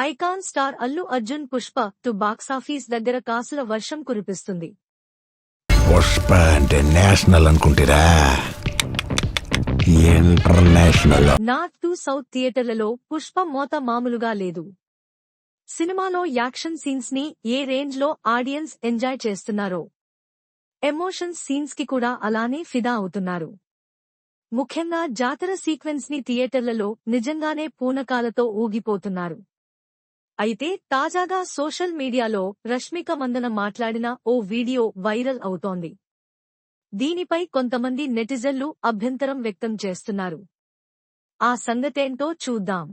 Icon star Allu Arjun Pushpa two box office దగ్గర కాసుల వర్షం కురిపిస్తుంది. పుష్ప అంటే నేషనల్ అనుకుంటారా? ఇంటర్నేషనల్. నార్త్ టు సౌత్ థియేటర్లలో పుష్ప మోత మామూలుగా లేదు. సినిమాలో యాక్షన్ సీన్స్ని ఏ రేంజ్లో ఆడియన్స్ ఎంజాయ్ చేస్తున్నారో ఎమోషన్స్ సీన్స్కి కూడా అలానే ఫిదా అవుతున్నారు. ముఖ్యంగా జాతర సీక్వెన్స్ని థియేటర్లలో నిజంగానే పూనకాలతో ఊగిపోతున్నారు. అయితే తాజాగా సోషల్ మీడియాలో రష్మిక మందన మాట్లాడిన ఓ వీడియో వైరల్ అవుతోంది. దీనిపై కొంతమంది నెటిజన్లు అభ్యంతరం వ్యక్తం చేస్తున్నారు. ఆ సంగతేంటో చూద్దాం.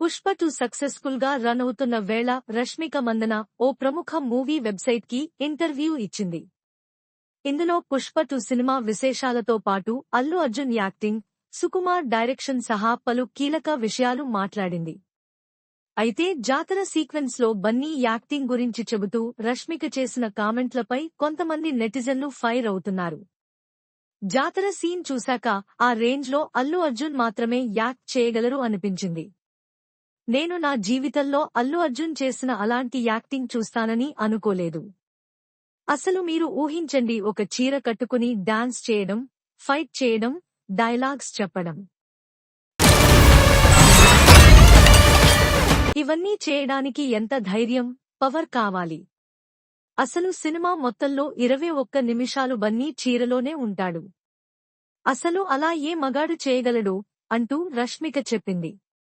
పుష్ప టూ సక్సెస్ఫుల్గా రన్ అవుతున్న వేళ రష్మిక మందన ఓ ప్రముఖ మూవీ వెబ్సైట్కి ఇంటర్వ్యూ ఇచ్చింది. ఇందులో పుష్ప టూ సినిమా విశేషాలతో పాటు అల్లు అర్జున్ యాక్టింగ్ సుకుమార్ డైరెక్షన్ సహా పలు కీలక విషయాలు మాట్లాడింది. అయితే జాతర సీక్వెన్స్లో బన్నీ యాక్టింగ్ గురించి చెబుతూ రష్మిక చేసిన కామెంట్లపై కొంతమంది నెటిజన్లు ఫైర్ అవుతున్నారు. జాతర సీన్ చూశాక ఆ రేంజ్లో అల్లు అర్జున్ మాత్రమే యాక్ట్ చేయగలరు అనిపించింది. నేను నా జీవితంలో అల్లు అర్జున్ చేసిన అలాంటి యాక్టింగ్ చూస్తానని అనుకోలేదు. అసలు మీరు ఊహించండి ఒక చీర కట్టుకుని డాన్స్ చేయడం ఫైట్ చేయడం డైలాగ్స్ చెప్పడం. ఇవన్నీ చేయడానికి ఎంత ధైర్యం పవర్ కావాలి? అసలు సినిమా మొత్తంలో ఇరవై ఒక్క నిమిషాలు బన్నీ చీరలోనే ఉంటాడు. అసలు అలా ఏ మగాడు చేయగలడు? అంటూ రష్మిక చెప్పింది.